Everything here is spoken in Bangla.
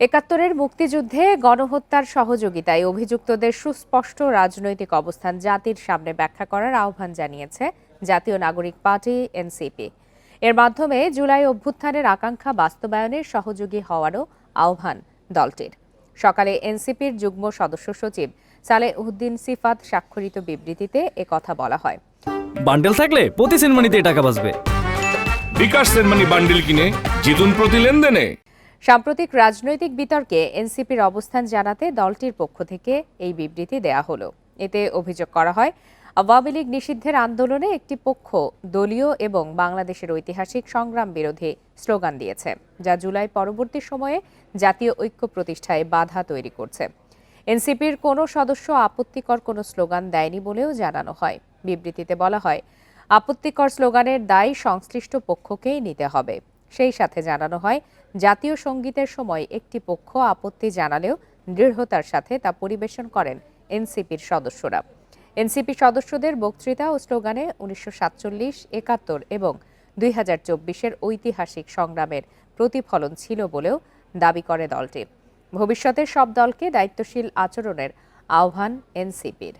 একাত্তরের মুক্তিযুদ্ধে গণহত্যার সহযোগিতায় অভিযুক্তদের সুস্পষ্ট রাজনৈতিক অবস্থান জাতির সামনে ব্যাখ্যা করার আহ্বান জানিয়েছে জাতীয় নাগরিক পার্টি এনসিপি। এর মাধ্যমে জুলাই অভ্যুত্থানের আকাঙ্ক্ষা বাস্তবায়নের সহযোগী হওয়ারও আহ্বান দলটির। সকালে এনসিপির যুগ্ম সদস্য সচিব সালেহ উদ্দিন সিফাত স্বাক্ষরিত বিবৃতিতে একথা বলা হয়। বান্ডেল থাকলে প্রতি সেনমানিতে টাকা বাঁচবে। বিকাশ সেনমানি বান্ডিল কিনে জিতুন প্রতি লেনদেনে। সাম্প্রতিক রাজনৈতিক বিতর্কে এনসিপির অবস্থান জানাতে দলটির পক্ষ থেকে এই বিবৃতি দেয়া হলো। এতে অভিযোগ করা হয়, আওয়ামী লীগ নিষিদ্ধের আন্দোলনে একটি পক্ষ দলীয় এবং বাংলাদেশের ঐতিহাসিক সংগ্রাম বিরোধী স্লোগান দিয়েছে, যা জুলাই পরবর্তী সময়ে জাতীয় ঐক্য প্রতিষ্ঠায় বাধা তৈরি করছে। এনসিপির কোনো সদস্য আপত্তিকর কোনো স্লোগান দেয়নি বলেও জানানো হয়। বিবৃতিতে বলা হয়, আপত্তিকর স্লোগানের দায় সংশ্লিষ্ট পক্ষকেই নিতে হবে। সেই সাথে জানানো হয়, জাতীয় সঙ্গীতের সময় একটি পক্ষ আপত্তি জানালেও দৃঢ়তার সাথে তা পরিবেশন করেন এনসিপির সদস্যরা। এনসিপি সদস্যদের বক্তৃতা ও স্লোগানে উনিশশো সাতচল্লিশ, একাত্তর এবং দুই হাজার চব্বিশের ঐতিহাসিক সংগ্রামের প্রতিফলন ছিল বলেও দাবি করে দলটি। ভবিষ্যতে সব দলকে দায়িত্বশীল আচরণের আহ্বান এনসিপির।